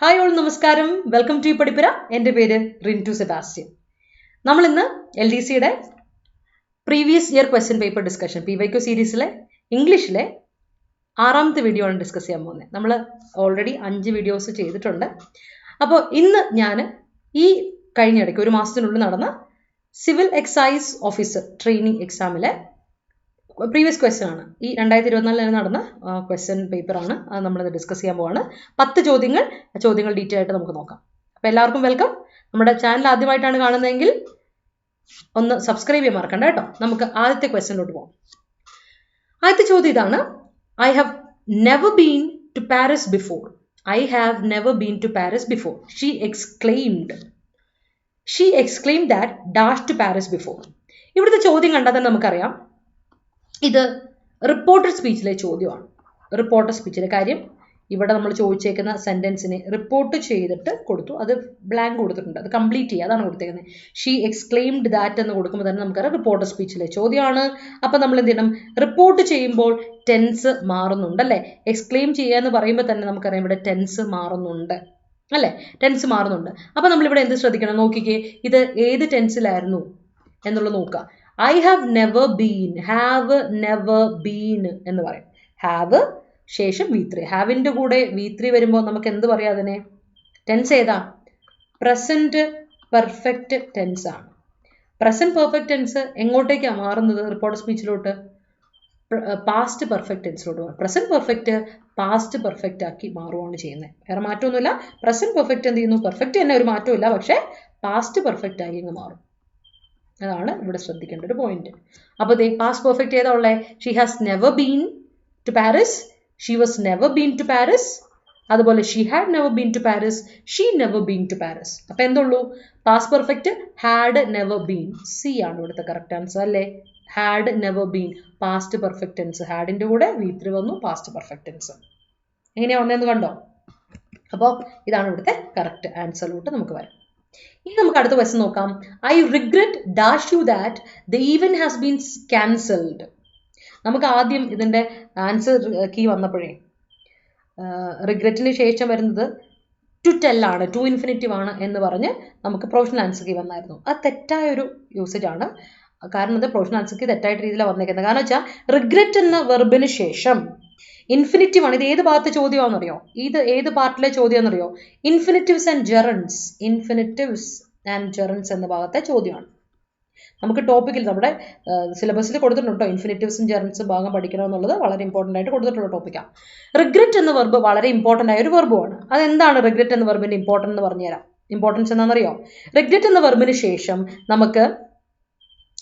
Hi all നമസ്കാരം. Welcome to Padhippura. എന്റെ പേര് റിന്റു സെബാസ്റ്റ്യൻ. നമ്മൾ ഇന്ന് എൽ ഡി സിയുടെ previous year question paper discussion P Y Q സീരീസിലെ ഇംഗ്ലീഷിലെ ആറാമത്തെ വീഡിയോ ആണ് ഡിസ്കസ് ചെയ്യാൻ പോകുന്നത് നമ്മൾ ഓൾറെഡി അഞ്ച് വീഡിയോസ് ചെയ്തിട്ടുണ്ട്. അപ്പോൾ ഇന്ന് ഞാൻ ഈ കഴിഞ്ഞിടയ്ക്ക് ഒരു മാസത്തിനുള്ളിൽ നടന്ന സിവിൽ എക്സൈസ് ഓഫീസർ ട്രെയിനിങ് എക്സാമിലെ പ്രീവിയസ് ക്വസ്റ്റ്യൻ ആണ്. ഈ രണ്ടായിരത്തി ഇരുപത്തിനാലിൽ നടന്ന ക്വസ്റ്റ്യൻ അത് നമ്മളിത് ഡിസ്കസ് ചെയ്യാൻ പോവാണ്. പത്ത് ചോദ്യങ്ങൾ ചോദ്യങ്ങൾ ഡീറ്റെയിൽ ആയിട്ട് നമുക്ക് നോക്കാം. അപ്പോൾ എല്ലാവർക്കും വെൽക്കം നമ്മുടെ ചാനൽ ആദ്യമായിട്ടാണ് കാണുന്നതെങ്കിൽ ഒന്ന് സബ്സ്ക്രൈബ് ചെയ്യാൻ മറക്കണ്ട കേട്ടോ. നമുക്ക് ആദ്യത്തെ ക്വസ്റ്റ്യനിലോട്ട് പോകാം ആദ്യത്തെ ചോദ്യം ഇതാണ്. I have never been to Paris before I have never been to Paris before she exclaimed she exclaim that dash to Paris before ഇവിടുത്തെ ചോദ്യം കണ്ടാൽ തന്നെ നമുക്കറിയാം. ഇത് റിപ്പോർട്ടർ സ്പീച്ചിലെ ചോദ്യമാണ്. റിപ്പോർട്ടർ സ്പീച്ചിലെ കാര്യം ഇവിടെ നമ്മൾ ചോദിച്ചേക്കുന്ന സെന്റൻസിനെ റിപ്പോർട്ട് ചെയ്തിട്ട് കൊടുത്തു. അത് ബ്ലാങ്ക് കൊടുത്തിട്ടുണ്ട്. അത് കംപ്ലീറ്റ് ചെയ്യുക അതാണ് കൊടുത്തേക്കുന്നത്. ഷീ എക്സ്ക്ലെയിംഡ് ദാറ്റ് എന്ന് കൊടുക്കുമ്പോൾ തന്നെ നമുക്കറിയാം റിപ്പോർട്ടർ സ്പീച്ചിലെ ചോദ്യമാണ്. അപ്പം നമ്മൾ എന്ത് ചെയ്യണം? റിപ്പോർട്ട് ചെയ്യുമ്പോൾ ടെൻസ് മാറുന്നുണ്ട് അല്ലേ? എക്സ്ക്ലെയിം ചെയ്യുക എന്ന് പറയുമ്പോൾ തന്നെ നമുക്കറിയാം ഇവിടെ ടെൻസ് മാറുന്നുണ്ട്. അല്ലേ? ടെൻസ് മാറുന്നുണ്ട്. അപ്പം നമ്മളിവിടെ എന്ത് ശ്രദ്ധിക്കണം? നോക്കിക്കേ. ഇത് ഏത് ടെൻസിലായിരുന്നു എന്നുള്ളത് നോക്കുക. I have never been have never been എന്ന് പറയും. ഹാവ് ശേഷം വി ത്രീ ഹാവിന്റെ കൂടെ വി ത്രീ വരുമ്പോൾ നമുക്ക് എന്ത് പറയാം അതിനെ? ടെൻസ് ഏതാ? പ്രസന്റ് പെർഫെക്റ്റ് ടെൻസ് ആണ്. പ്രസന്റ് പെർഫെക്റ്റ് ടെൻസ് എങ്ങോട്ടേക്കാണ് മാറുന്നത് റിപ്പോർട്ട് സ്പീച്ചിലോട്ട് പാസ്റ്റ് പെർഫെക്റ്റ് ടെൻസിലോട്ട് മാറും. പ്രസന്റ് പെർഫെക്റ്റ് പാസ്റ്റ് പെർഫെക്റ്റ് ആക്കി മാറുകയാണ് ചെയ്യുന്നത്. വേറെ മാറ്റമൊന്നുമില്ല. പ്രസന്റ് പെർഫെക്റ്റ് എന്ത് ചെയ്യുന്നു? പെർഫെക്റ്റ് തന്നെ ഒരു മാറ്റമില്ല പക്ഷേ പാസ്റ്റ് പെർഫെക്റ്റ് ആയി അങ്ങ് മാറും. അതാണ് ഇവിടെ ശ്രദ്ധിക്കേണ്ട ഒരു പോയിന്റ് അപ്പോൾ ദേ പാസ്റ്റ് പെർഫെക്റ്റ് ഏതാ ഉള്ളത് she has never been to Paris she was never been to Paris അതുപോലെ she had never been to Paris she never been to Paris അപ്പം എന്തുള്ളൂ? Past perfect had never been C ആണ് ഇവിടുത്തെ correct answer അല്ലേ? Had never been past perfect tense ഹാഡിന്റെ കൂടെ V വന്നു. Past perfect tense എങ്ങനെയാ വന്നതെന്ന് കണ്ടോ? അപ്പോൾ ഇതാണ് ഇവിടുത്തെ കറക്റ്റ് ആൻസറിലോട്ട് നമുക്ക് വരാം. ഇനി നമുക്ക് അടുത്ത ക്വസ്റ്റ്യൻ നോക്കാം. I regret dash you that the event has been cancelled നമുക്ക് ആദ്യം ഇതിന്റെ ആൻസർ കീ വന്നപ്പോഴേ റിഗ്രറ്റിന് ശേഷം വരുന്നത് ടു ടെല്ലാണ് ടു ഇൻഫിനിറ്റീവ് ആണ് എന്ന് പറഞ്ഞ് നമുക്ക് പ്രൊഫഷണൽ ആൻസർ കീ വന്നായിരുന്നു. അത് തെറ്റായ ഒരു യൂസേജ് ആണ്. കാരണം ഇത് പ്രൊഫഷണൽ ആൻസർ കീ തെറ്റായിട്ട് രീതിയിലാണ് വന്നേക്കുന്നത്. കാരണം വെച്ചാൽ റിഗ്രറ്റ് എന്ന വെർബിന് ശേഷം ഇൻഫിനിറ്റീവ് ആണ്. ഇത് ഏത് ഭാഗത്തെ ചോദ്യമാണെന്നറിയോ? ഇത് ഏത് പാർട്ടിലെ ചോദ്യമാണെന്നറിയോ? Infinitives and gerunds infinitives and gerunds എന്ന ഭാഗത്തെ ചോദ്യമാണ്. നമുക്ക് ടോപ്പിക്കിൽ നമ്മുടെ സിലബസിൽ കൊടുത്തിട്ടുണ്ട് കേട്ടോ ഇൻഫിനിറ്റീവ്സും ജെറൻസും ഭാഗം പഠിക്കണം എന്നുള്ളത് വളരെ ഇമ്പോർട്ടന്റ് ആയിട്ട് കൊടുത്തിട്ടുള്ള ടോപ്പിക്കാണ് റിഗ്രറ്റ് എന്ന വെർബ് വളരെ ഇമ്പോർട്ടന്റ് ആയ ഒരു വെർബുമാണ് അതെന്താണ് റിഗ്രറ്റ് എന്ന വെർബിന്റെ ഇമ്പോർട്ടന്റ് എന്ന് പറഞ്ഞുതരാം. ഇമ്പോർട്ടൻസ് എന്താണെന്നറിയോ? റിഗ്രറ്റ് എന്ന വെർബിന് ശേഷം നമുക്ക്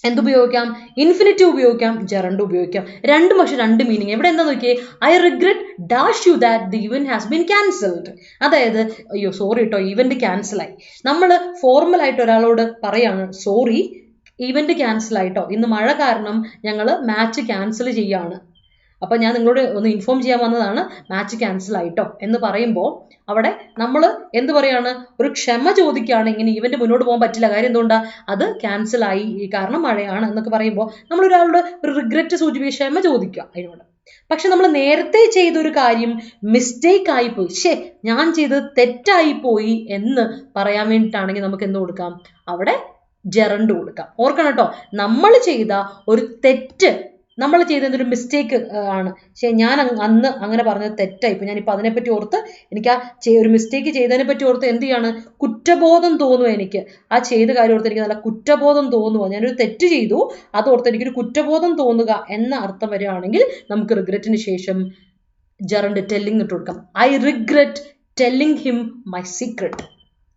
എന്തുപയോഗിക്കാം ഇൻഫിനിറ്റീവ് ഉപയോഗിക്കാം ജെറണ്ട് ഉപയോഗിക്കാം. രണ്ടും പക്ഷെ രണ്ട് മീനിങ് എവിടെ എന്താ നോക്കിയേ? I regret dash you that the event has been cancelled അതായത് അയ്യോ സോറി കേട്ടോ ഇവന്റ് ക്യാൻസലായി നമ്മൾ ഫോർമലായിട്ട് ഒരാളോട് പറയാണ് സോറി ഇവന്റ് ക്യാൻസൽ ആയിട്ടോ ഇന്ന് മഴ കാരണം ഞങ്ങൾ മാച്ച് ക്യാൻസൽ ചെയ്യാണ്. അപ്പോൾ ഞാൻ നിങ്ങളോട് ഒന്ന് ഇൻഫോം ചെയ്യാൻ വന്നതാണ് മാച്ച് ക്യാൻസൽ ആയിട്ടോ എന്ന് പറയുമ്പോൾ അവിടെ നമ്മൾ എന്ത് പറയാണ്? ഒരു ക്ഷമ ചോദിക്കുകയാണ് ഇങ്ങനെ ഇവന്റ് മുന്നോട്ട് പോകാൻ പറ്റില്ല. കാര്യം എന്തുകൊണ്ടാണ് അത് ക്യാൻസൽ ആയി. കാരണം മഴയാണ് എന്നൊക്കെ പറയുമ്പോൾ നമ്മൾ ഒരാളോട് ഒരു റിഗ്രറ്റ് സൂചിപ്പിക്കുക ക്ഷമ ചോദിക്കുക അതിനോട്. പക്ഷെ നമ്മൾ നേരത്തെ ചെയ്തൊരു കാര്യം മിസ്റ്റേക്ക് ആയിപ്പോയി ശേ ഞാൻ ചെയ്തത് തെറ്റായി പോയി എന്ന് പറയാൻ വേണ്ടിയിട്ടാണെങ്കിൽ നമുക്ക് എന്ത് കൊടുക്കാം? അവിടെ ജെറണ്ട് കൊടുക്കാം. ഓർക്കണം കേട്ടോ. നമ്മൾ ചെയ്ത ഒരു തെറ്റ് നമ്മൾ ചെയ്തതിന്റെ മിസ്റ്റേക്ക് ആണ്. പക്ഷേ ഞാൻ അന്ന് അങ്ങനെ പറഞ്ഞത് തെറ്റായി. ഇപ്പം ഞാനിപ്പോൾ അതിനെപ്പറ്റി ഓർത്ത് എനിക്ക് ആ ഒരു മിസ്റ്റേക്ക് ചെയ്തതിനെ പറ്റി ഓർത്ത് എന്ത് ചെയ്യാണ്? കുറ്റബോധം തോന്നുക എനിക്ക്. ആ ചെയ്ത കാര്യം ഓർത്ത് എനിക്ക് നല്ല കുറ്റബോധം തോന്നുക ഞാനൊരു തെറ്റ് ചെയ്തു അത് ഓർത്ത് എനിക്കൊരു കുറ്റബോധം തോന്നുക എന്ന അർത്ഥം വരികയാണെങ്കിൽ നമുക്ക് റിഗ്രറ്റിന് ശേഷം ജറണ്ട് ടെല്ലിംഗ് ഇട്ട് കൊടുക്കാം. I regret telling him my secret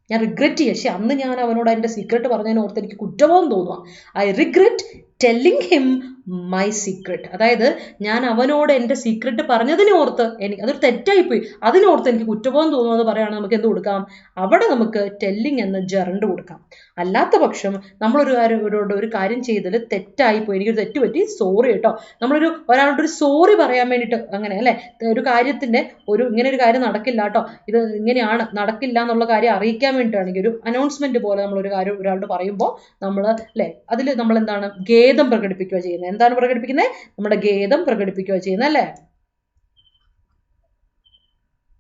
ഞാൻ റിഗ്രറ്റ് ചെയ്യുക പക്ഷെ അന്ന് ഞാൻ അവനോട് അതിന്റെ സീക്രട്ട് പറഞ്ഞതിന് ഓർത്ത് എനിക്ക് കുറ്റബോധം തോന്നുക I regret telling him my secret അതായത് ഞാൻ അവനോട് എന്റെ സീക്രട്ട് പറഞ്ഞതിനെ ഓർത്ത് എനിക്ക് അതൊരു തെറ്റായിപ്പോയി. അതിനോർത്ത് എനിക്ക് കുറ്റബോധം തോന്നുമെന്ന് പറയുകയാണെങ്കിൽ നമുക്ക് എന്ത് കൊടുക്കാം? അവിടെ നമുക്ക് ടെല്ലിങ് എന്ന ജറണ്ട് കൊടുക്കാം. അല്ലാത്ത പക്ഷം നമ്മളൊരു കാര്യം ഒരു കാര്യം ചെയ്തതിൽ തെറ്റായിപ്പോയി. എനിക്കൊരു തെറ്റ് പറ്റി. സോറി കേട്ടോ. നമ്മളൊരു ഒരാളോട് ഒരു സോറി പറയാൻ വേണ്ടിയിട്ട് അങ്ങനെ അല്ലേ? ഒരു കാര്യത്തിന്റെ ഒരു ഇങ്ങനെ ഒരു കാര്യം നടക്കില്ല കേട്ടോ. ഇത് ഇങ്ങനെയാണ് നടക്കില്ല എന്നുള്ള കാര്യം അറിയിക്കാൻ വേണ്ടിയിട്ടാണെങ്കിൽ ഒരു അനൗൺസ്മെന്റ് പോലെ നമ്മളൊരു കാര്യം ഒരാളോട് പറയുമ്പോൾ നമ്മൾ അല്ലേ? അതിൽ നമ്മൾ എന്താണ് ഖേദം പ്രകടിപ്പിക്കുക ചെയ്യുന്നത്. എന്താണ് പ്രകടിപ്പിക്കുന്നത്? നമ്മുടെ ഖേദം പ്രകടിപ്പിക്കുകയോ ചെയ്യുന്നത് അല്ലേ?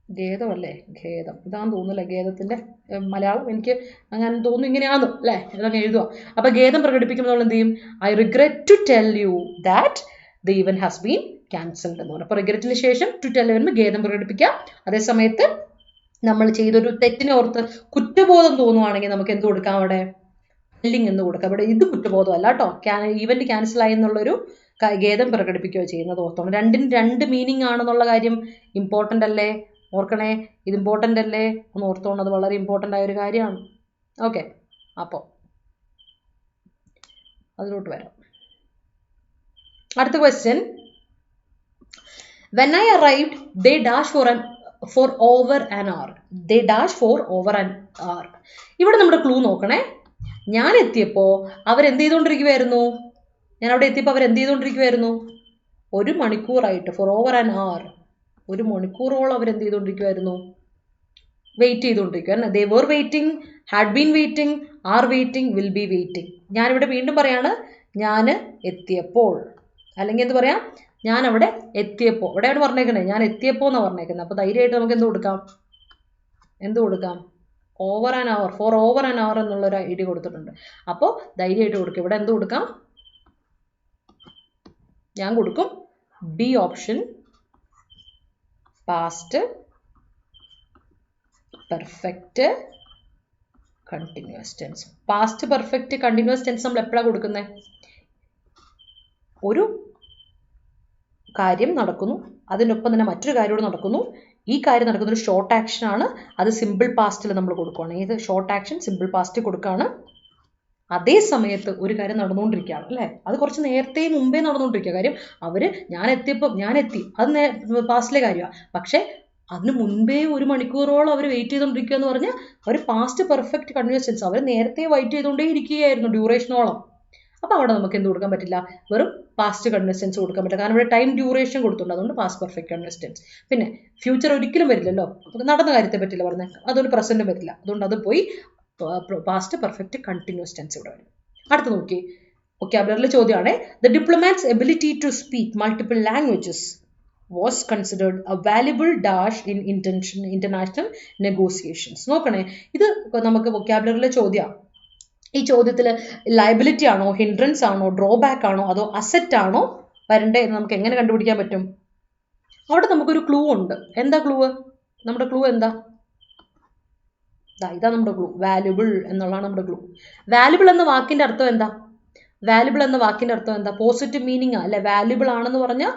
ഖേദമല്ലേ ഖേദം. ഇതാന്ന് തോന്നുന്നില്ല ഖേദത്തിന്റെ ഏഹ്, മലയാളം എനിക്ക് അങ്ങനെ തോന്നുന്നു ഇങ്ങനെയാന്ന് അല്ലേ? ഇതങ്ങ് എഴുതുക അപ്പൊ ഖേദം പ്രകടിപ്പിക്കുമ്പോൾ നമ്മൾ എന്ത് ചെയ്യും? I regret to tell you that the event has been cancelled എന്ന് പറയും. അപ്പോൾ റിഗ്രറ്റിന് ശേഷം ടു ടെൽ വരുമ്പോൾ ഖേദം പ്രകടിപ്പിക്കാം. അതേ സമയത്ത് നമ്മൾ ചെയ്തൊരു തെറ്റിനെ ഓർത്ത് കുറ്റബോധം തോന്നുവാണെങ്കിൽ നമുക്ക് എന്ത് കൊടുക്കാം അവിടെ? ടെല്ലിംഗ് എന്ന് കൊടുക്കുക ഇവിടെ ഇത് കുറ്റബോധമല്ല കേട്ടോ ഈവന്റ് ക്യാൻസൽ ആയി എന്നുള്ളൊരു ഖേദം പ്രകടിപ്പിക്കുകയോ ചെയ്യുന്നത് ഓർത്തോണം. രണ്ടിന് രണ്ട് മീനിങ് ആണെന്നുള്ള കാര്യം ഇമ്പോർട്ടന്റ് അല്ലേ? ഓർക്കണേ. ഇത് ഇമ്പോർട്ടന്റ് അല്ലേ? ഒന്ന് ഓർത്തോണം. അത് വളരെ ഇമ്പോർട്ടന്റ് ആയ ഒരു കാര്യമാണ്. ഓക്കെ അപ്പോൾ അതിലോട്ട് വരാം. അടുത്ത question when I arrived they dash for for over an hour they dash for over an hour ഇവിടെ നമ്മുടെ ക്ലൂ നോക്കണേ. ഞാൻ എത്തിയപ്പോൾ അവരെന്ത് ചെയ്തുകൊണ്ടിരിക്കുമായിരുന്നു ഞാൻ അവിടെ എത്തിയപ്പോൾ അവരെന്ത് ചെയ്തുകൊണ്ടിരിക്കുമായിരുന്നു ഒരു മണിക്കൂറായിട്ട് ഫോർ ഓവർ ആൻ ഹവർ ഒരു മണിക്കൂറോളം അവരെന്ത് ചെയ്തുകൊണ്ടിരിക്കുമായിരുന്നു വെയിറ്റ് ചെയ്തുകൊണ്ടിരിക്കുക they were waiting had been waiting are waiting will be waiting ഞാനിവിടെ വീണ്ടും പറയാണ് ഞാൻ എത്തിയപ്പോൾ. അല്ലെങ്കിൽ എന്ത് പറയാം? ഞാൻ അവിടെ എത്തിയപ്പോൾ. ഇവിടെയാണ് പറഞ്ഞേക്കണേ? ഞാൻ എത്തിയപ്പോൾ എന്നാണ് പറഞ്ഞേക്കുന്നത്. അപ്പോൾ ധൈര്യമായിട്ട് നമുക്ക് എന്ത് കൊടുക്കാം? എന്ത് കൊടുക്കാം? Over an hour for over an hour എന്നുള്ളൊരു ഐ ഡി കൊടുത്തിട്ടുണ്ട്. അപ്പോൾ ധൈര്യമായിട്ട് കൊടുക്കും. ഇവിടെ എന്ത് കൊടുക്കാം? ഞാൻ കൊടുക്കും B option past perfect continuous tense past perfect continuous tense നമ്മൾ എപ്പോഴാണ് കൊടുക്കുന്നത് ഒരു കാര്യം നടക്കുന്നു അതിനൊപ്പം തന്നെ മറ്റൊരു കാര്യം നടക്കുന്നു. ഈ കാര്യം നടക്കുന്ന ഒരു ഷോർട്ട് ആക്ഷൻ ആണ്. അത് സിമ്പിൾ പാസ്റ്റിൽ നമ്മൾ കൊടുക്കുകയാണ് ഏത് ഷോർട്ട് ആക്ഷൻ സിമ്പിൾ പാസ്റ്റ് കൊടുക്കുകയാണ് അതേ സമയത്ത് ഒരു കാര്യം നടന്നുകൊണ്ടിരിക്കുകയാണ് അല്ലേ? അത് കുറച്ച് നേരത്തെ മുമ്പേ നടന്നുകൊണ്ടിരിക്കുക കാര്യം അവർ ഞാൻ എത്തിയപ്പോൾ ഞാൻ എത്തി. അത് നേ പാസ്റ്റിലെ കാര്യമാണ് പക്ഷേ അതിന് മുൻപേ ഒരു മണിക്കൂറോളം അവർ വെയിറ്റ് ചെയ്തുകൊണ്ടിരിക്കുക എന്ന് പറഞ്ഞാൽ അവർ പാസ്റ്റ് പെർഫെക്റ്റ് കണ്ടിന്യൂസ് അവർ നേരത്തെ വെയിറ്റ് ചെയ്തുകൊണ്ടേ ഇരിക്കുകയായിരുന്നു ഡ്യൂറേഷനോളം അപ്പോൾ അവിടെ നമുക്ക് എന്ത് കൊടുക്കാൻ പറ്റില്ല? വെറും പാസ്റ്റ് കണ്ടിന്യൂസ് ടെൻസ് കൊടുക്കാൻ പറ്റില്ല. കാരണം ഇവിടെ ടൈം ഡ്യൂറേഷൻ കൊടുത്തിട്ടുണ്ട്. അതുകൊണ്ട് പാസ്റ്റ് പെർഫെക്റ്റ് കണ്ടിന്യൂസ് ടെൻസ് പിന്നെ ഫ്യൂച്ചർ ഒരിക്കലും വരില്ലല്ലോ? നടന്ന കാര്യത്തെ പറ്റില്ല പറഞ്ഞത് അതുകൊണ്ട് പ്രസന്റും വരില്ല. അതുകൊണ്ട് അത് പോയി പാസ്റ്റ് പെർഫെക്റ്റ് കണ്ടിന്യൂസ് ടെൻസ് ഇവിടെ വരും. അടുത്ത് നോക്കി. വൊക്കാബുലറിലെ ചോദ്യമാണ്. The diplomat's ability to speak multiple languages was considered a valuable dash in intention international negotiations നോക്കണേ. ഇത് നമുക്ക് വൊക്കാബുലറിലെ ചോദ്യമാണ് ഈ ചോദ്യത്തിൽ ലയബിലിറ്റി ആണോ ഹിൻഡ്രൻസ് ആണോ ഡ്രോബാക്ക് ആണോ അതോ അസെറ്റ് ആണോ വരണ്ടേ എന്ന് നമുക്ക് എങ്ങനെ കണ്ടുപിടിക്കാൻ പറ്റും? അവിടെ നമുക്കൊരു ക്ലൂ ഉണ്ട്. എന്താ ക്ലൂ നമ്മുടെ ക്ലൂ എന്താ? ഇതാ നമ്മുടെ ക്ലൂ വാല്യുബിൾ എന്നുള്ളതാണ് നമ്മുടെ ക്ലൂ വാല്യുബിൾ എന്ന വാക്കിന്റെ അർത്ഥം എന്താ? വാല്യുബിൾ എന്ന വാക്കിന്റെ അർത്ഥം എന്താ? പോസിറ്റീവ് മീനിങ് അല്ലെ? വാല്യുബിൾ ആണെന്ന് പറഞ്ഞാൽ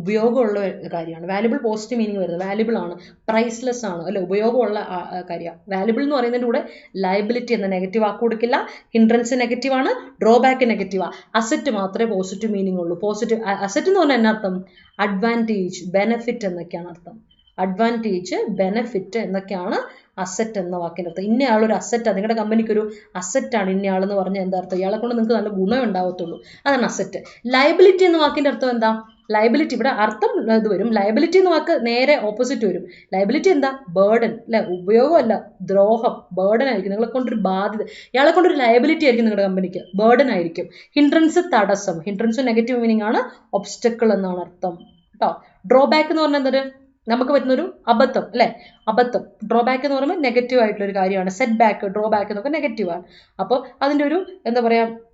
ഉപയോഗമുള്ള കാര്യമാണ്. വാല്യബിൾ പോസിറ്റീവ് മീനിങ് വരുന്നത് വാല്യബിൾ ആണ് പ്രൈസ്ലെസ് ആണ് അല്ലെ? ഉപയോഗമുള്ള കാര്യമാണ് വാല്യബിൾ എന്ന് പറയുന്നതിന്റെ കൂടെ ലയബിലിറ്റി എന്ന നെഗറ്റീവ് ആക്കി കൊടുക്കില്ല. ഹിൻഡ്രൻസ് നെഗറ്റീവ് ആണ് ഡ്രോബാക്ക് നെഗറ്റീവാണ് അസറ്റ് മാത്രമേ പോസിറ്റീവ് മീനിങ് ഉള്ളൂ. പോസിറ്റീവ് അസറ്റ് എന്ന് പറഞ്ഞാൽ എന്നർത്ഥം അഡ്വാന്റേജ് ബെനഫിറ്റ് എന്നൊക്കെയാണ് അർത്ഥം. അഡ്വാന്റേജ് ബെനഫിറ്റ് എന്നൊക്കെയാണ് അസറ്റ് എന്ന വാക്കിന്റെ അർത്ഥം. ഇന്നയാളൊരു അസറ്റാണ് നിങ്ങളുടെ കമ്പനിക്ക് ഒരു അസറ്റാണ് ഇന്നയാളെന്ന് പറഞ്ഞാൽ എന്താ അർത്ഥം? ഇയാളെ കൊണ്ട് നിങ്ങൾക്ക് നല്ല ഗുണം അതാണ് അസറ്റ് ലയബിലിറ്റി എന്ന വാക്കിന്റെ അർത്ഥം എന്താ? ലയബിലിറ്റി ഇവിടെ അർത്ഥം ഇത് വരും. ലയബിലിറ്റി എന്ന് വാക്ക് നേരെ ഓപ്പോസിറ്റ് വരും. ലയബിലിറ്റി എന്താ? ബേർഡൻ അല്ലെ? ഉപയോഗമല്ല. ദ്രോഹം. ബേർഡൻ ആയിരിക്കും. നിങ്ങളെ കൊണ്ടൊരു ബാധ്യത. ഇയാളെ കൊണ്ടൊരു ലയബിലിറ്റി ആയിരിക്കും നിങ്ങളുടെ കമ്പനിക്ക് ബേർഡൻ ആയിരിക്കും. ഹിൻഡ്രൻസ് തടസ്സം. ഹിൻഡ്രൻസ് നെഗറ്റീവ് മീനിങ് ആണ് ഒബ്സ്റ്റക്കിൾ എന്നാണ് അർത്ഥം. കേട്ടോ ഡ്രോബാക്ക് എന്ന് പറഞ്ഞാൽ എന്തൊരു നമുക്ക് പറ്റുന്നൊരു അബദ്ധം അല്ലെ? അബദ്ധം. ഡ്രോബാക്ക് എന്ന് പറയുമ്പോൾ നെഗറ്റീവ് ആയിട്ടുള്ള ഒരു കാര്യമാണ്. സെറ്റ് ബാക്ക് ഡ്രോബാക്ക് എന്നൊക്കെ നെഗറ്റീവാണ് അപ്പോൾ അതിന്റെ ഒരു എന്താ പറയുക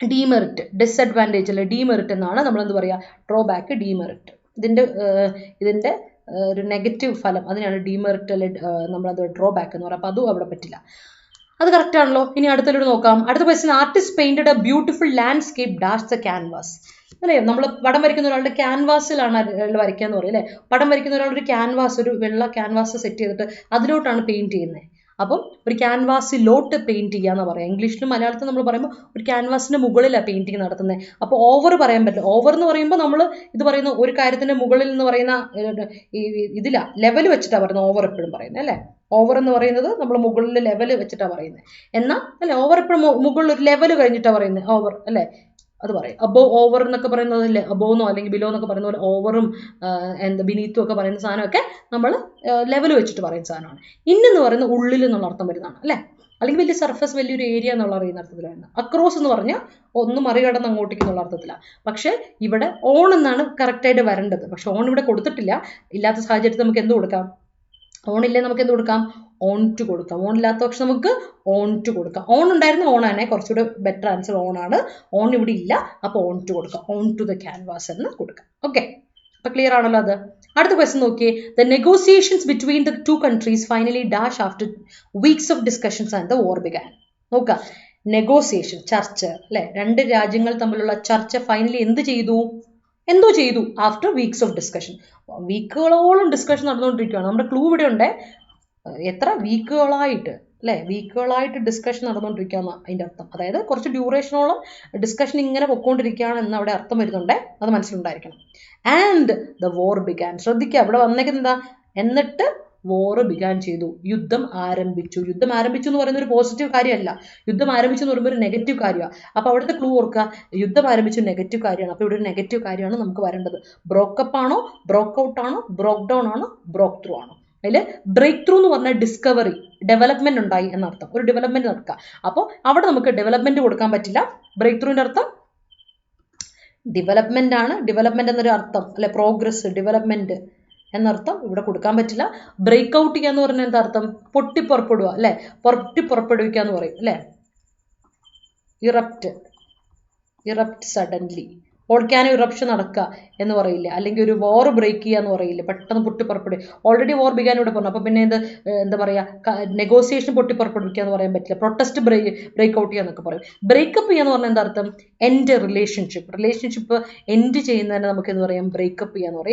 ഡീമെറിറ്റ് ഡിസ്അഡ്വാന്റേജ് അല്ലെ ഡീമെറിറ്റ് എന്നാണ് നമ്മൾ എന്ത് പറയുക ഡ്രോബാക്ക് ഡീമെറിറ്റ് ഇതിന്റെ ഇതിന്റെ ഒരു നെഗറ്റീവ് ഫലം അതിനാണ് ഡീമെറിറ്റ് അല്ലെ നമ്മളത് ഡ്രോബാക്ക് എന്ന് പറയുക അപ്പോൾ അതും അവിടെ പറ്റില്ല. അത് കറക്റ്റ് ആണല്ലോ. ഇനി അടുത്തൊരു നോക്കാം. അടുത്ത question artist painted a beautiful landscape dash the canvas അല്ലേ? നമ്മൾ പടം വരയ്ക്കുന്ന ഒരാളുടെ ക്യാൻവാസിലാണ് അയാൾ വരയ്ക്കുക എന്ന് പറയും അല്ലേ? പടം വരയ്ക്കുന്ന ഒരാളുടെ ക്യാൻവാസ് ഒരു വെള്ള ക്യാൻവാസ് സെറ്റ് ചെയ്തിട്ട് അതിലോട്ടാണ് പെയിന്റ് ചെയ്യുന്നത്. അപ്പം ഒരു ക്യാൻവാസിലോട്ട് പെയിന്റ് ചെയ്യാന്ന് പറയാം. ഇംഗ്ലീഷിലും മലയാളത്തിൽ നമ്മൾ പറയുമ്പോൾ ഒരു ക്യാൻവാസിന്റെ മുകളിലാണ് പെയിന്റിങ് നടത്തുന്നത് അപ്പോൾ ഓവർ പറയാൻ പറ്റില്ല. ഓവർ എന്ന് പറയുമ്പോൾ നമ്മൾ ഇത് പറയുന്ന ഒരു കാര്യത്തിന്റെ മുകളിൽ എന്ന് പറയുന്ന ഇതിലാ. ലെവൽ വെച്ചിട്ടാണ് പറയുന്നത് ഓവർ എപ്പോഴും പറയുന്നത് അല്ലേ? ഓവർ എന്ന് പറയുന്നത് നമ്മൾ മുകളിൽ ലെവൽ വെച്ചിട്ടാണ് പറയുന്നത് എന്നാൽ അല്ലെ? ഓവർ എപ്പോഴും മുകളിൽ ഒരു ലെവൽ കഴിഞ്ഞിട്ടാണ് പറയുന്നത് ഓവർ അല്ലേ? അത് പറയും. അബോ ഓവർ എന്നൊക്കെ പറയുന്നത് അല്ലേ അബോന്നോ അല്ലെങ്കിൽ ബിലോ എന്നൊക്കെ പറയുന്ന പോലെ ഓവറും എന്താ ബിനീത്തും ഒക്കെ പറയുന്ന സാധനമൊക്കെ നമ്മൾ ലെവൽ വെച്ചിട്ട് പറയുന്ന സാധനമാണ്. ഇന്നെന്ന് പറയുന്നത് ഉള്ളിൽ എന്നുള്ള അർത്ഥം വരുന്നതാണ് അല്ലേ? അല്ലെങ്കിൽ വലിയ സർഫസ് വലിയൊരു ഏരിയ എന്നുള്ള അറിയുന്ന അർത്ഥത്തിലാണ് അക്രോസ് എന്ന് പറഞ്ഞാൽ ഒന്ന് മറികടന്ന് അങ്ങോട്ടേക്ക് എന്നുള്ള അർത്ഥത്തിലാണ് പക്ഷേ ഇവിടെ ഓൺ എന്നാണ് കറക്റ്റായിട്ട് വരേണ്ടത്. പക്ഷെ ഓൺ ഇവിടെ കൊടുത്തിട്ടില്ല. ഇല്ലാത്ത സാഹചര്യത്തിൽ നമുക്ക് എന്ത് കൊടുക്കാം? ഓൺ ഇല്ലേ നമുക്ക് എന്ത് കൊടുക്കാം? ഓൺ ടു കൊടുക്കാം. ഓൺ ഇല്ലാത്ത പക്ഷെ നമുക്ക് ഓൺ ടു കൊടുക്കാം. ഓൺ ഉണ്ടായിരുന്ന ഓൺ ആണ് കുറച്ചുകൂടെ ബെറ്റർ ആൻസർ ഓൺ ആണ്. ഓൺ ഇവിടെ ഇല്ല അപ്പോൾ ഓൺ ടു കൊടുക്കാം. ഓൺ ടു ദ ക്യാൻവാസ് എന്ന് കൊടുക്കാം. ഓക്കെ അപ്പൊ ക്ലിയർ ആണല്ലോ അത്. അടുത്ത ക്വസ്റ്റ്യൻ നോക്കിയേ. The negotiations between the two countries finally dash after weeks of discussions and the war began നോക്കുക. നെഗോസിയേഷൻ ചർച്ച അല്ലെ? രണ്ട് രാജ്യങ്ങൾ തമ്മിലുള്ള ചർച്ച ഫൈനലി എന്ത് ചെയ്തു? എന്തോ ചെയ്തു? ആഫ്റ്റർ വീക്സ് ഓഫ് ഡിസ്കഷൻ വീക്കുകളോളം ഡിസ്കഷൻ നടന്നുകൊണ്ടിരിക്കുകയാണ്. നമ്മുടെ ക്ലൂ ഇവിടെ ഉണ്ട് എത്ര വീക്കുകളായിട്ട് അല്ലേ? വീക്കുകളായിട്ട് ഡിസ്കഷൻ നടന്നുകൊണ്ടിരിക്കുകയാണ് അതിന്റെ അർത്ഥം. അതായത് കുറച്ച് ഡ്യൂറേഷനോളം ഡിസ്കഷൻ ഇങ്ങനെ പൊക്കോണ്ടിരിക്കുകയാണ് എന്ന് അവിടെ അർത്ഥം വരുന്നുണ്ട് അത് മനസ്സിലുണ്ടായിരിക്കണം. ആൻഡ് ദ വോർ ബിഗാൻ ശ്രദ്ധിക്കുക അവിടെ വന്നേക്കുന്നത് എന്താ? എന്നിട്ട് വോർ ബിഗാൻ ചെയ്തു. യുദ്ധം ആരംഭിച്ചു. യുദ്ധം ആരംഭിച്ചു എന്ന് പറയുന്ന ഒരു പോസിറ്റീവ് കാര്യമല്ല. യുദ്ധം ആരംഭിച്ചു എന്ന് പറയുമ്പോൾ ഒരു നെഗറ്റീവ് കാര്യമാണ് അപ്പോൾ അവിടുത്തെ ക്ലൂ ഓർക്കുക. യുദ്ധം ആരംഭിച്ചു നെഗറ്റീവ് കാര്യമാണ്. അപ്പോൾ ഇവിടെ ഒരു നെഗറ്റീവ് കാര്യമാണ് നമുക്ക് വരേണ്ടത്. ബ്രോക്കപ്പ് ആണോ? ബ്രോക്ക് ഔട്ട് ആണോ? ബ്രോക്ക് ഡൗൺ ആണോ? ബ്രോക്ക് ത്രൂ ആണോ? അതിൽ ബ്രേക്ക് ത്രൂ എന്ന് പറഞ്ഞാൽ ഡിസ്കവറി ഡെവലപ്മെന്റ് ഉണ്ടായി എന്നർത്ഥം. ഒരു ഡെവലപ്മെന്റ് നടക്കുക അപ്പോൾ അവിടെ നമുക്ക് ഡെവലപ്മെന്റ് കൊടുക്കാൻ പറ്റില്ല. ബ്രേക്ക് ത്രൂവിന്റെ അർത്ഥം ഡെവലപ്മെന്റ് ആണ്. ഡെവലപ്മെന്റ് എന്നൊരു അർത്ഥം അല്ലെ പ്രോഗ്രസ് ഡെവലപ്മെന്റ് എന്നർത്ഥം ഇവിടെ കൊടുക്കാൻ പറ്റില്ല. ബ്രേക്ക് ഔട്ട് ചെയ്യുക എന്ന് പറഞ്ഞാൽ എന്താ അർത്ഥം? പൊട്ടിപ്പുറപ്പെടുക അല്ലെ? പൊട്ടിപ്പുറപ്പെടുവിക്കുക എന്ന് പറയും അല്ലെ? Erupt erupt suddenly volcano eruption നടക്കുക എന്ന് പറയില്ല? അല്ലെങ്കിൽ ഒരു വോർ ബ്രേക്ക് ചെയ്യുക എന്ന് പറയില്ല? പെട്ടെന്ന് പൊട്ടിപ്പുറപ്പെടുക. ഓൾറെഡി വോർ ബിഗാൻ ഇവിടെ പറഞ്ഞു. അപ്പോൾ പിന്നെ ഇത് എന്താ പറയുക നെഗോസിയേഷൻ പൊട്ടിപ്പുറപ്പെടുവിക്കുക എന്ന് പറയാൻ പറ്റില്ല. പ്രൊട്ടസ്റ്റ് ബ്രേക്ക് ബ്രേക്ക് ഔട്ട് ചെയ്യുക എന്നൊക്കെ പറയും. ബ്രേക്കപ്പ് ചെയ്യുക എന്ന് പറഞ്ഞാൽ എന്താ അർത്ഥം? എൻഡ് റിലേഷൻഷിപ്പ് റിലേഷൻഷിപ്പ് എൻഡ് ചെയ്യുന്നതിന് നമുക്ക് എന്ന് പറയാം? ബ്രേക്കപ്പ് ചെയ്യുക എന്ന് പറയും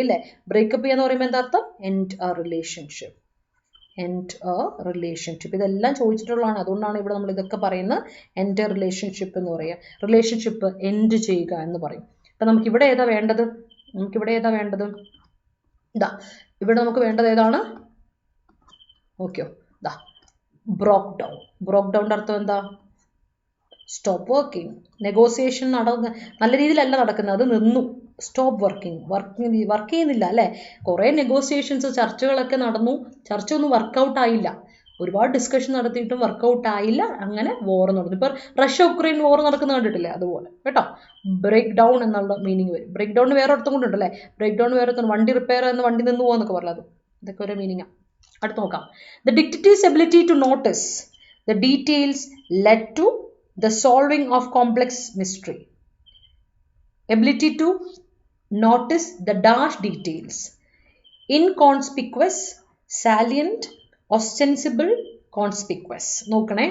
ബ്രേക്കപ്പ് ചെയ്യുക എന്ന് പറയുമ്പോൾ എന്താ അർത്ഥം? എൻഡ് ആ റിലേഷൻഷിപ്പ് എൻഡ് എ റിലേഷൻഷിപ്പ് ഇതെല്ലാം ചോദിച്ചിട്ടുള്ളതാണ്. അതുകൊണ്ടാണ് ഇവിടെ നമ്മൾ ഇതൊക്കെ പറയുന്നത്. എന്റെ റിലേഷൻഷിപ്പ് എന്ന് പറയുക റിലേഷൻഷിപ്പ് എൻഡ് ചെയ്യുക എന്ന് പറയും. അപ്പം നമുക്ക് ഇവിടെ ഏതാ വേണ്ടത്? നമുക്ക് ഇവിടെ ഏതാ വേണ്ടത്? ഇതാ ഇവിടെ നമുക്ക് വേണ്ടത് ഏതാണ്? ഓക്കെയോ ഇതാ ബ്രോക്ക് ഡൗൺ ബ്രോക്ക് ഡൗണിന്റെ അർത്ഥം എന്താ? സ്റ്റോപ്പ് വർക്കിംഗ് നെഗോസിയേഷൻ നടന്ന നല്ല രീതിയിലല്ല നടക്കുന്നത് അത് നിന്നു. സ്റ്റോപ്പ് വർക്കിംഗ് വർക്കിംഗ് വർക്ക് ചെയ്യുന്നില്ല അല്ലേ? കുറേ നെഗോസിയേഷൻസ് ചർച്ചകളൊക്കെ നടന്നു. ചർച്ച ഒന്നും വർക്കൗട്ട് ആയില്ല. ഒരുപാട് ഡിസ്കഷൻ നടത്തിയിട്ടും വർക്കൗട്ട് ആയില്ല. അങ്ങനെ വോർ നടന്നു. ഇപ്പോൾ റഷ്യ ഉക്രൈൻ വോർ നടക്കുന്ന കണ്ടിട്ടില്ലേ? അതുപോലെ. കേട്ടോ? ബ്രേക്ക് ഡൗൺ എന്നുള്ള മീനിങ് വരും. ബ്രേക്ക് ഡൗൺ വേറെ അർത്ഥം കൊണ്ടുണ്ടല്ലേ? ബ്രേക്ക് ഡൗൺ വേറെ വണ്ടി റിപ്പയർ എന്ന് വണ്ടി നിന്ന് പോകാന്നൊക്കെ പറഞ്ഞത് ഇതൊക്കെ ഒരു മീനിങ്ങാണ് അടുത്ത് നോക്കാം. The detective's ability to notice the details led to the solving of complex mystery ability to notice the dash details inconspicuous salient ostensible conspicuous നോക്കണേ.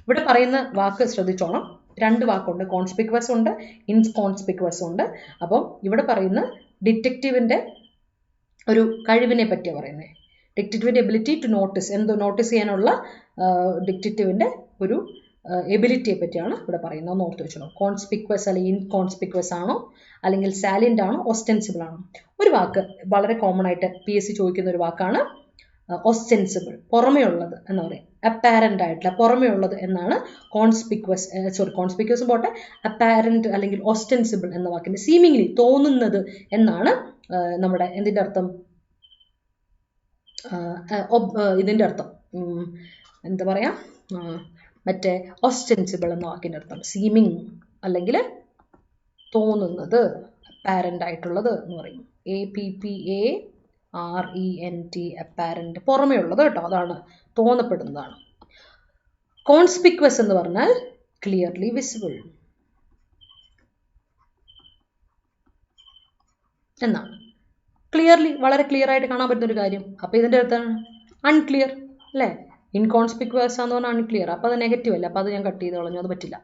ഇവിടെ പറയുന്ന വാക്ക് ശ്രദ്ധിച്ചോണം. രണ്ട് വാക്കുണ്ട്. കോൺസ്പിക്വസ് ഉണ്ട് ഇൻകോൺസ്പിക്വസ് ഉണ്ട്. അപ്പം ഇവിടെ പറയുന്ന ഡിറ്റക്റ്റീവിന്റെ ഒരു കഴിവിനെ പറ്റി പറയുന്നത് ഡിറ്റക്റ്റീവിന്റെ എബിലിറ്റി ടു നോട്ടീസ് എന്തോ നോട്ടീസ് ചെയ്യാനുള്ള ഡിറ്റക്റ്റീവിന്റെ ഒരു എബിലിറ്റിയെ പറ്റിയാണ് ഇവിടെ പറയുന്നത്. ഒന്ന് ഓർത്ത് വെച്ചോളൂ കോൺസ്പിക്വസ് അല്ലെങ്കിൽ ഇൻകോൺസ്പിക്വസ് ആണോ? അല്ലെങ്കിൽ സാലിന്റ് ആണോ? ഒസ്റ്റെൻസിബിൾ ആണോ? ഒരു വാക്ക്. വളരെ കോമൺ ആയിട്ട് പി എസ് സി ചോദിക്കുന്ന ഒരു വാക്കാണ് ഒസ്റ്റെൻസിബിൾ ഉള്ളത് എന്ന് പറയും. അപ്പാരന്റ് ആയിട്ടുള്ള പുറമേ ഉള്ളത് എന്നാണ് കോൺസ്പിക്വസ് സോറി കോൺസ്പിക്വസ് പോട്ടെ. അപ്പാരന്റ് അല്ലെങ്കിൽ ഒസ്റ്റെൻസിബിൾ എന്ന വാക്കിന്റെ സീമിംഗ്ലി തോന്നുന്നത് എന്നാണ് നമ്മുടെ എന്തിന്റെ അർത്ഥം? ഇതിന്റെ അർത്ഥം. എന്താ പറയുക മറ്റേ ഒസ്റ്റെൻസിബിൾ എന്ന വാക്കിന്റെ അർത്ഥം. സീമിങ് അല്ലെങ്കിൽ തോന്നുന്നത് പാരന്റ് ആയിട്ടുള്ളത് എന്ന് പറയും. A P P A R E N T apparent പുറമേ ഉള്ളത് കേട്ടോ. അതാണ് തോന്നപ്പെടുന്നതാണ്. കോൺസ്പിക്വസ് എന്ന് പറഞ്ഞാൽ ക്ലിയർലി വിസിബിൾ എന്നാണ്. ക്ലിയർലി വളരെ ക്ലിയർ ആയിട്ട് കാണാൻ പറ്റുന്ന ഒരു കാര്യം. അപ്പോൾ ഇതിന്റെ അടുത്താണ് അൺക്ലിയർ അല്ലേ? ഇൻകോൺസ്പിക്വസ് ആണെന്ന് പറഞ്ഞാൽ അൺക്ലിയർ അപ്പോൾ അത് നെഗറ്റീവ് അല്ല? അപ്പോൾ അത് ഞാൻ കട്ട് ചെയ്ത് കളഞ്ഞു അത് പറ്റില്ല.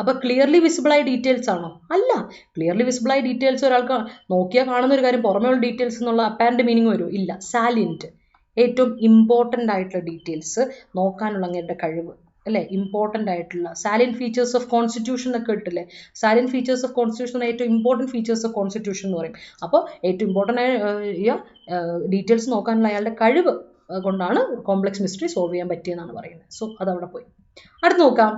അപ്പോൾ ക്ലിയർലി വിസിബിളായ ഡീറ്റെയിൽസ് ആണോ? അല്ല. ക്ലിയർലി വിസിബിളായ ഡീറ്റെയിൽസ് ഒരാൾക്ക് നോക്കിയാൽ കാണുന്ന ഒരു കാര്യം പുറമേയുള്ള ഡീറ്റെയിൽസ് എന്നുള്ള അപ്പാരന്റ് മീനിങ് വരും. ഇല്ല. സാലിയന്റ് ഏറ്റവും ഇമ്പോർട്ടന്റ് ആയിട്ടുള്ള ഡീറ്റെയിൽസ് നോക്കാനുള്ള അങ്ങയുടെ കഴിവ്. അല്ലേ? ഇമ്പോർട്ടന്റ് ആയിട്ടുള്ള. സാലിൻ ഫീച്ചേഴ്സ് ഓഫ് കോൺസ്റ്റിറ്റ്യൂഷൻ ഒക്കെ ഇട്ടില്ലേ സാലിൻ ഫീച്ചേഴ്സ് ഓഫ് കോൺസ്റ്റിറ്റ്യൂഷൻ ഏറ്റവും ഇമ്പോർട്ടന്റ് ഫീച്ചേഴ്സ് ഓഫ് കോൺസ്റ്റിറ്റ്യൂഷൻ എന്ന് പറയും. അപ്പോൾ ഏറ്റവും ഇമ്പോർട്ടന്റ് ആയ ഡീറ്റെയിൽസ് നോക്കാനുള്ള അയാളുടെ കഴിവ്. കൊണ്ടാണ് കോംപ്ലക്സ് മിസ്റ്ററി സോൾവ് ചെയ്യാൻ പറ്റിയെന്നാണ് പറയുന്നത്. സോ അത് അവിടെ പോയി. അടുത്ത് നോക്കാം.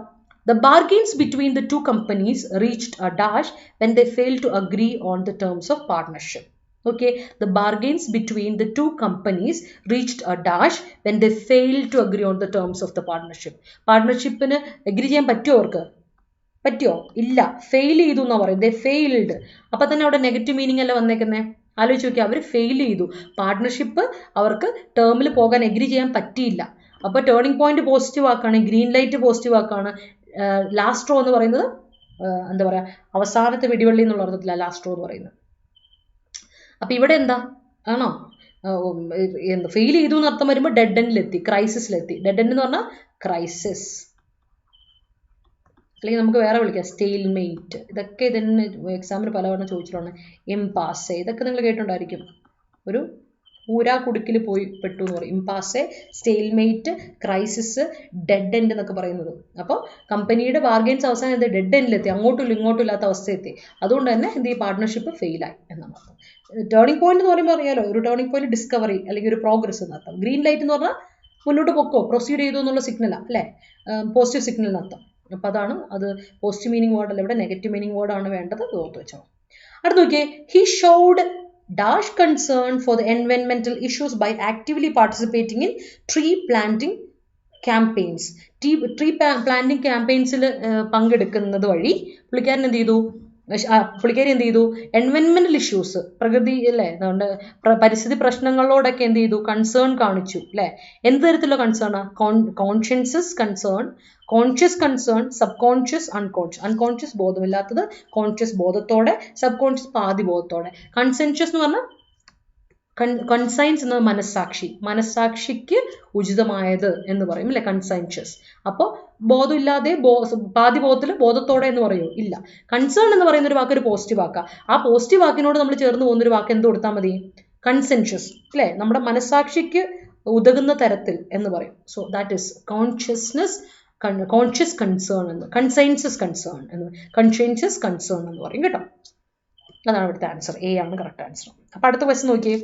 The bargains between the two companies reached a dash when they fail to agree on the terms of partnership okay the bargains between the two companies reached a dash when they fail to agree on the terms of the partnership. പാർട്ട്ണർഷിപ്പിന് agree ചെയ്യാൻ പറ്റുമോ അവർക്ക്? പറ്റുമോ ഇല്ല. Fail ചെയ്തു എന്നാ പറയും the failed അപ്പൊ തന്നെ അവിടെ നെഗറ്റീവ് മീനിങ് അല്ല വന്നേക്കുന്നേ? ആലോചിച്ച് നോക്കിയാൽ അവർ ഫെയിൽ ചെയ്തു. പാർട്ട്ണർഷിപ്പ് അവർക്ക് ടേമിൽ പോകാൻ എഗ്രി ചെയ്യാൻ പറ്റിയില്ല. അപ്പോൾ ടേണിംഗ് പോയിന്റ് പോസിറ്റീവ് ആക്കാണ് ഗ്രീൻ ലൈറ്റ് പോസിറ്റീവ് ആക്കാണ്. റോ എന്ന് പറയുന്നത് എന്താ പറയുക അവസാനത്തെ വെടിവള്ളി എന്നുള്ള അർത്ഥത്തിലാണ് റോ എന്ന് പറയുന്നത്. അപ്പം ഇവിടെ എന്താ? ആണോ? എന്താ ഫെയിൽ ചെയ്തു എന്ന് അർത്ഥം വരുമ്പോൾ ഡെഡ് എൻഡിലെത്തി ക്രൈസിസിലെത്തി ഡെഡ് എൻഡ് എന്ന് പറഞ്ഞാൽ ക്രൈസിസ് അല്ലെങ്കിൽ നമുക്ക് വേറെ വിളിക്കാം. സ്റ്റെയിൽ മെയ്റ്റ് ഇതൊക്കെ ഇതിന് എക്സാമിന് പലവണ്ണം ചോദിച്ചിട്ടുണ്ട്. എംപാസെ ഇതൊക്കെ നിങ്ങൾ കേട്ടിട്ടുണ്ടായിരിക്കും. ഒരു ഊരാ കുടുക്കിൽ പോയി പെട്ടു എന്ന് പറയും. Impasse stalemate crisis dead end എന്നൊക്കെ പറയുന്നത്. അപ്പോൾ കമ്പനിയുടെ ബാർഗെയിൻസ് അവസാനം എന്ത്? ഡെഡ് എൻഡിലെത്തി അങ്ങോട്ടും ഇങ്ങോട്ടും ഇല്ലാത്ത അവസ്ഥയെത്തി അതുകൊണ്ട് തന്നെ എന്ത് ഈ പാർട്ട്ണർഷിപ്പ് ഫെയിലായി എന്നാണ് അർത്ഥം. ടേണിംഗ് പോയിന്റ് എന്ന് പറയുമ്പോൾ അറിയാലോ ഒരു ടേണിംഗ് പോയിന്റ് ഡിസ്കവറി അല്ലെങ്കിൽ ഒരു പ്രോഗ്രസ് എന്നർത്ഥം ഗ്രീൻ ലൈറ്റ് എന്ന് പറഞ്ഞാൽ മുന്നോട്ട് പൊക്കോ പ്രൊസീഡ് ചെയ്തു എന്നുള്ള സിഗ്നലാണ് അല്ലേ? പോസിറ്റീവ് സിഗ്നൽ എന്നർത്ഥം അപ്പം അതാണ് അത് പോസിറ്റീവ് മീനിങ് വേർഡ് അല്ല ഇവിടെ നെഗറ്റീവ് മീനിങ് വേർഡ് ആണ് വേണ്ടത് ഓർത്ത് വെച്ചോ അടുത്ത് നോക്കിയേ he showed dash concern for the എൻവയൺമെന്റൽ issues by actively participating in tree planting campaigns tree tree planting ക്യാമ്പയിൻസിൽ പങ്കെടുക്കുന്നത് വഴി പുള്ളിക്കാരൻ എന്ത് ചെയ്തു? പുള്ളിക്കാരി എന്ത് ചെയ്തു? എൻവയൺമെന്റൽ ഇഷ്യൂസ് പ്രകൃതി അല്ലേ? അതുകൊണ്ട് പരിസ്ഥിതി പ്രശ്നങ്ങളോടൊക്കെ എന്ത് ചെയ്തു? കൺസേൺ കാണിച്ചു അല്ലേ? എന്ത് തരത്തിലുള്ള കൺസേൺ ആ? Conscientious concern conscious concern subconscious unconscious unconscious ബോധമില്ലാത്തത് conscious ബോധത്തോടെ സബ് കോൺഷ്യസ് പാതി ബോധത്തോടെ. കൺസെൻഷ്യസ് എന്ന് പറഞ്ഞാൽ കൺസൈൻസ് എന്നത് മനസ്സാക്ഷി. മനസ്സാക്ഷിക്ക് ഉചിതമായത് എന്ന് പറയും അല്ലെ? കൺസൈൻഷ്യസ് അപ്പോൾ ബോധമില്ലാതെ ബോ പാതി ബോധത്തിൽ ബോധത്തോടെ എന്ന് പറയൂ. ഇല്ല. കൺസേൺ എന്ന് പറയുന്ന ഒരു വാക്ക് ഒരു പോസിറ്റീവ് വാക്കാ ആ പോസിറ്റീവ് വാക്കിനോട് നമ്മൾ ചേർന്ന് പോകുന്ന ഒരു വാക്ക് എന്ത് കൊടുത്താൽ മതി? കൺസെൻഷ്യസ് അല്ലേ? നമ്മുടെ മനസ്സാക്ഷിക്ക് ഉതകുന്ന തരത്തിൽ എന്ന് പറയും. So that is consciousness conscious concern എന്ന്. കൺസൈൻസസ് കൺസേൺ എന്ന്. കൺഷ്യൻഷ്യസ് കൺസേൺ എന്ന് പറയും. കേട്ടോ? അതാണ് ഇവിടുത്തെ ആൻസർ എ ആണ് കറക്റ്റ് ആൻസർ അപ്പോൾ അടുത്ത ക്വസ്റ്റ്യൻ നോക്കിയേ.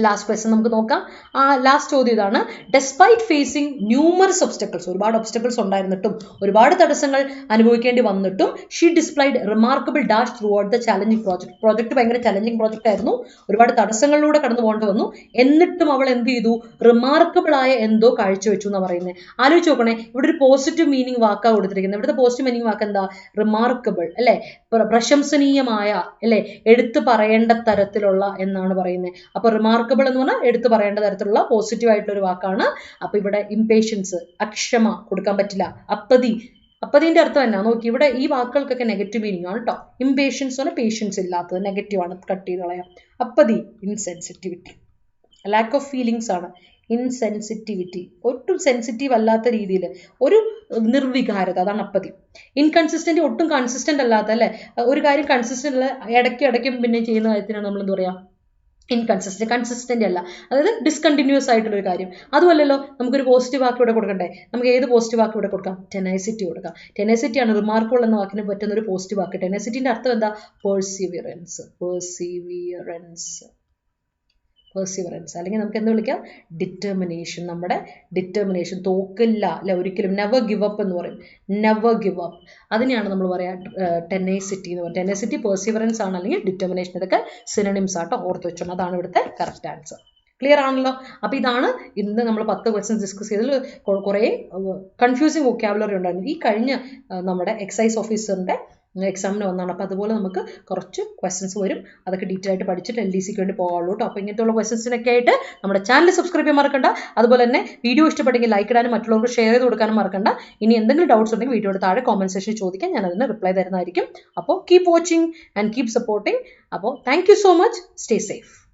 ലാസ്റ്റ് ക്വസ്റ്റ്യൻ നമുക്ക് നോക്കാം. ആ ലാസ്റ്റ് ചോദ്യം ഇതാണ്. ഡെസ്പൈറ്റ് ഫേസിങ് ന്യൂമറസ് ഒബ്സ്റ്റക്കിൾസ് ഒരുപാട് ഒബ്സ്റ്റക്കിൾസ് ഉണ്ടായിരുന്നിട്ടും ഒരുപാട് തടസ്സങ്ങൾ അനുഭവിക്കേണ്ടി വന്നിട്ടും she displayed remarkable dash throughout the challenging project project ഭയങ്കര ചലഞ്ചിങ് പ്രോജക്റ്റ് ആയിരുന്നു. ഒരുപാട് തടസ്സങ്ങളിലൂടെ കടന്നു പോകേണ്ടി വന്നു. എന്നിട്ടും അവൾ എന്ത് ചെയ്തു? റിമാർക്കബിൾ ആയ എന്തോ കാഴ്ചവെച്ചു എന്ന് പറയുന്നത് ആലോചിച്ച് നോക്കണേ. ഇവിടെ ഒരു പോസിറ്റീവ് മീനിങ് വാക്കാണ് കൊടുത്തിരിക്കുന്നത്. ഇവിടുത്തെ പോസിറ്റീവ് മീനിങ് വാക്ക് എന്താ? റിമാർക്കബിൾ അല്ലേ? പ്രശംസനീയമായ അല്ലേ? എടുത്തു പറയേണ്ട തരത്തിലുള്ള എന്നാണ് പറയുന്നത് അപ്പോൾ റിമാർക്കബിൾ എന്ന് പറഞ്ഞാൽ എടുത്തു പറയേണ്ട തരത്തിലുള്ള പോസിറ്റീവ് ആയിട്ടുള്ള ഒരു വാക്കാണ്. അപ്പോൾ ഇവിടെ ഇംപേഷ്യൻസ് അക്ഷമ കൊടുക്കാൻ പറ്റില്ല. അപ്പതി. അപ്പതിന്റെ അർത്ഥം എന്നാ? നോക്കി ഇവിടെ ഈ വാക്കുകൾക്കൊക്കെ നെഗറ്റീവ് മീനിങ് ആണ് കേട്ടോ ഇംപേഷ്യൻസ് പറഞ്ഞാൽ പേഷ്യൻസ് ഇല്ലാത്തത്. നെഗറ്റീവ് ആണ് കട്ട് ചെയ്ത് കളയാം. Apathy insensitivity lack of feelings ആണ്. ഇൻസെൻസിറ്റിവിറ്റി ഒട്ടും സെൻസിറ്റീവ് അല്ലാത്ത രീതിയിൽ. ഒരു നിർവികാരത അതാണ് അപ്പതി. ഇൻകൺസിസ്റ്റന്റ് ഒട്ടും കൺസിസ്റ്റന്റ് അല്ലാത്ത അല്ലേ? ഒരു കാര്യം കൺസിസ്റ്റന്റ് അല്ല ഇടയ്ക്ക് ഇടയ്ക്കും പിന്നെ ചെയ്യുന്ന കാര്യത്തിനാണ് നമ്മൾ എന്ത് പറയാ? ഇൻകൺസിസ്റ്റന്റ് കൺസിസ്റ്റന്റ് അല്ല. അതായത് ഡിസ്കണ്ടിന്യൂസ് ആയിട്ടുള്ള ഒരു കാര്യം. അതുമല്ലല്ലോ നമുക്കൊരു പോസിറ്റീവ് വാക്ക് ഇവിടെ കൊടുക്കണ്ടേ? നമുക്ക് ഏത് പോസിറ്റീവ് വാക്ക് ഇവിടെ കൊടുക്കാം? ടെനൈസിറ്റി കൊടുക്കാം. ടെനൈസിറ്റി ആണ് റിമാർക്കബിൾ എന്ന വാക്കിന് പറ്റുന്ന ഒരു പോസിറ്റീവ് വാക്ക്. ടെനൈസിറ്റിന്റെ അർത്ഥം എന്താ? പേഴ്സിവിയറൻസ് പേഴ്സിവിയറൻസ് പെർസിവറൻസ് അല്ലെങ്കിൽ നമുക്ക് എന്ത് വിളിക്കാം? ഡിറ്റർമിനേഷൻ നമ്മുടെ ഡിറ്റർമിനേഷൻ തോക്കില്ല. അല്ല ഒരിക്കലും നെവർ ഗിവ് അപ്പ് എന്ന് പറയും. നെവർ ഗിവ് അപ്പ് അതിനെയാണ് നമ്മൾ പറയാ ടെനേസിറ്റി എന്ന് പറയുന്നത്. ടെനേസിറ്റി പെർസിവറൻസ് ആണ് അല്ലെങ്കിൽ ഡിറ്റർമിനേഷൻ ഇതൊക്കെ സിനണിംസ് ആട്ടോ ഓർത്ത് വെച്ചോണം. അതാണ് ഇവിടുത്തെ കറക്റ്റ് ആൻസർ ക്ലിയർ ആണല്ലോ? അപ്പോൾ ഇതാണ് ഇന്ന് നമ്മൾ പത്ത് ക്വസ്റ്റ്യൻസ് ഡിസ്കസ് ചെയ്തതിൽ കുറേ കൺഫ്യൂസിങ് വൊക്കാബുലറി ഉണ്ടായിരുന്നു. ഈ കഴിഞ്ഞ നമ്മുടെ എക്സൈസ് ഓഫീസറിന്റെ എക്സാമിന് വന്നതാണ് അപ്പോൾ അതുപോലെ നമുക്ക് കുറച്ച് ക്വസ്റ്റൻസ് വരും. അതൊക്കെ ഡീറ്റെയിൽ ആയിട്ട് പഠിച്ചിട്ട് എൽ ഡി സിക്ക് വേണ്ടി പോകാവുള്ളൂ കേട്ടോ അപ്പോൾ ഇങ്ങനത്തെ ഉള്ള ക്വസ്റ്റ്യൻസിനൊക്കെ ആയിട്ട് നമ്മുടെ ചാനൽ സബ്സ്ക്രൈബ് ചെയ്യാൻ മറക്കണ്ട. അതുപോലെ തന്നെ വീഡിയോ ഇഷ്ടപ്പെട്ടെങ്കിൽ ലൈക്ക് ഇടാനും മറ്റുള്ളവർക്ക് ഷെയർ ചെയ്ത് കൊടുക്കാനും മറക്കണ്ട. ഇനി എന്തെങ്കിലും ഡൗട്ട്സ് ഉണ്ടെങ്കിൽ വീഡിയോയുടെ താഴെ കോമന്റ് സെക്ഷനിൽ ചോദിക്കാൻ ഞാൻ അതിന് റിപ്ലൈ തരുന്നതായിരിക്കും. അപ്പോൾ keep watching and keep supporting അപ്പോൾ thank so much stay safe